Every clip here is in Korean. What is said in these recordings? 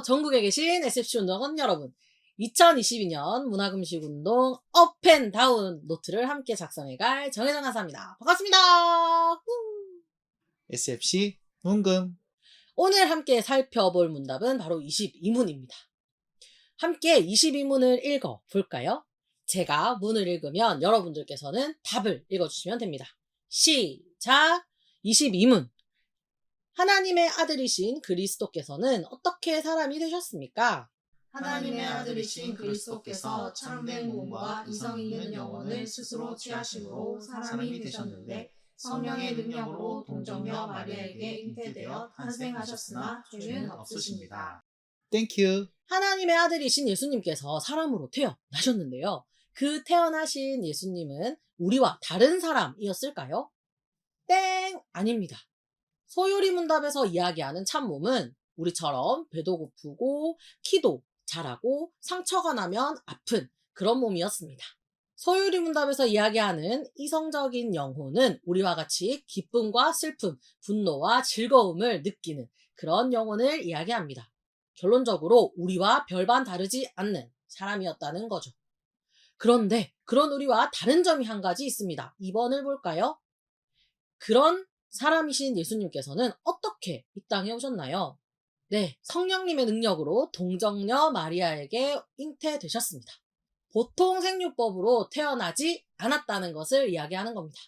안녕하세요. 전국에 계신 SFC 운동원 여러분. 2022년 문화금식운동 업앤다운 노트를 함께 작성해갈 정혜정 간사입니다. 반갑습니다. 후. SFC 문금 오늘 함께 살펴볼 문답은 바로 22문입니다. 함께 22문을 읽어 볼까요? 제가 문을 읽으면 여러분들께서는 답을 읽어주시면 됩니다. 시작! 22문. 하나님의 아들이신 그리스도께서는 어떻게 사람이 되셨습니까? 하나님의 아들이신 그리스도께서 참된 몸과 이성 있는 영혼을 스스로 취하심으로 사람이 되셨는데 성령의 능력으로 동정녀 마리아에게 잉태되어 탄생하셨으나 죄는 없으십니다. 땡큐 하나님의 아들이신 예수님께서 사람으로 태어나셨는데요. 그 태어나신 예수님은 우리와 다른 사람이었을까요? 땡! 아닙니다. 소요리 문답에서 이야기하는 참몸은 우리처럼 배도 고프고 키도 자라고 상처가 나면 아픈 그런 몸이었습니다. 소유리 문답에서 이야기하는 이성적인 영혼은 우리와 같이 기쁨과 슬픔, 분노와 즐거움을 느끼는 그런 영혼을 이야기합니다. 결론적으로 우리와 별반 다르지 않는 사람이었다는 거죠. 그런데 그런 우리와 다른 점이 한 가지 있습니다. 2번을 볼까요? 그런 사람이신 예수님께서는 어떻게 이 땅에 오셨나요? 네, 성령님의 능력으로 동정녀 마리아에게 잉태되셨습니다. 보통 생육법으로 태어나지 않았다는 것을 이야기하는 겁니다.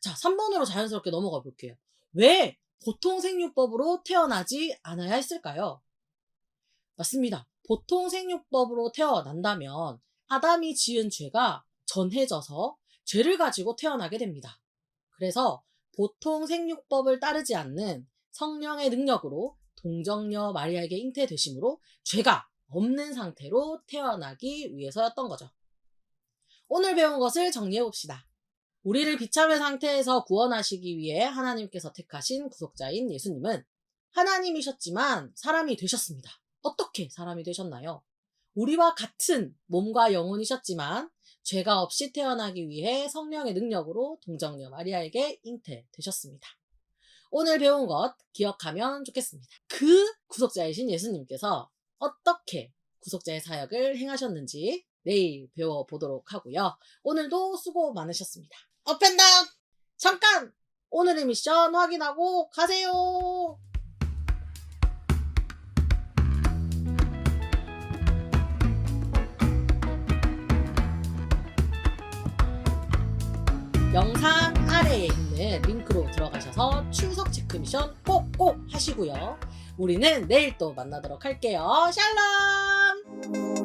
자, 3번으로 자연스럽게 넘어가 볼게요. 왜 보통 생육법으로 태어나지 않아야 했을까요? 맞습니다. 보통 생육법으로 태어난다면 아담이 지은 죄가 전해져서 죄를 가지고 태어나게 됩니다. 그래서 보통 생육법을 따르지 않는 성령의 능력으로 동정녀 마리아에게 잉태되심으로 죄가 없는 상태로 태어나기 위해서였던 거죠. 오늘 배운 것을 정리해 봅시다. 우리를 비참의 상태에서 구원하시기 위해 하나님께서 택하신 구속자인 예수님은 하나님이셨지만 사람이 되셨습니다. 어떻게 사람이 되셨나요? 우리와 같은 몸과 영혼이셨지만 죄가 없이 태어나기 위해 성령의 능력으로 동정녀 마리아에게 잉태되셨습니다. 오늘 배운 것 기억하면 좋겠습니다. 그 구속자이신 예수님께서 어떻게 구속자의 사역을 행하셨는지 내일 배워보도록 하고요. 오늘도 수고 많으셨습니다. 업앤다운! 잠깐! 오늘의 미션 확인하고 가세요! 영상 아래에 있는 링크로 들어가셔서 출석 체크 미션 꼭꼭 하시고요. 우리는 내일 또 만나도록 할게요. 샬롬!